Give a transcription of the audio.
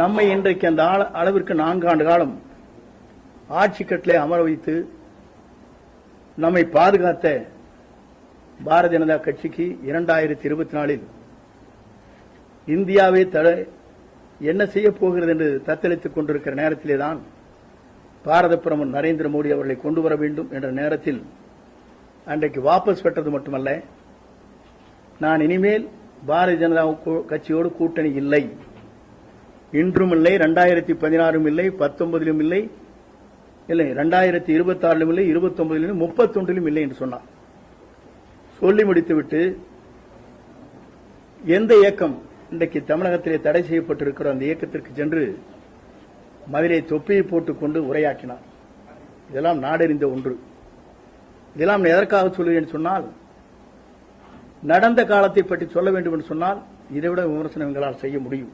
நம்மை இன்றைக்கு அந்த அளவிற்கு நான்காண்டு காலம் ஆட்சி கட்டிலே அமர வைத்து நம்மை பாதுகாத்த பாரதிய ஜனதா கட்சிக்கு இரண்டாயிரத்தி இருபத்தி நாலில் இந்தியாவை தட என்ன செய்ய போகிறது என்று தத்தளித்துக் கொண்டிருக்கிற நேரத்திலே தான் பாரத பிரமன் நரேந்திர மோடி அவர்களை கொண்டு வர வேண்டும் என்ற நேரத்தில் அன்றைக்கு வாபஸ் பெற்றது மட்டுமல்ல நான் இனிமேல் பாரதிய ஜனதா கட்சியோடு கூட்டணி இல்லை. இன்றும் இல்லை ரெண்டாயிரத்தி பதினாறும் இல்லை பத்தொன்பதிலும் இல்லை இல்லை ரெண்டாயிரத்தி இருபத்தாறிலும் இல்லை இருபத்தொன்பதிலும் முப்பத்தொன்றிலும் இல்லை என்று சொன்னார். சொல்லி முடித்துவிட்டு எந்த இயக்கம் இன்றைக்கு தமிழகத்திலே தடை செய்யப்பட்டிருக்கிற அந்த இயக்கத்திற்கு சென்று மதுரை தொப்பியை போட்டுக்கொண்டு உரையாற்றினார். இதெல்லாம் நாடறிந்த ஒன்று. இதெல்லாம் எதற்காக சொல்லுவேன் சொன்னால் நடந்த காலத்தை பற்றி சொல்ல வேண்டும் என்று சொன்னால் இதைவிட விமர்சனம் எங்களால் செய்ய முடியும்.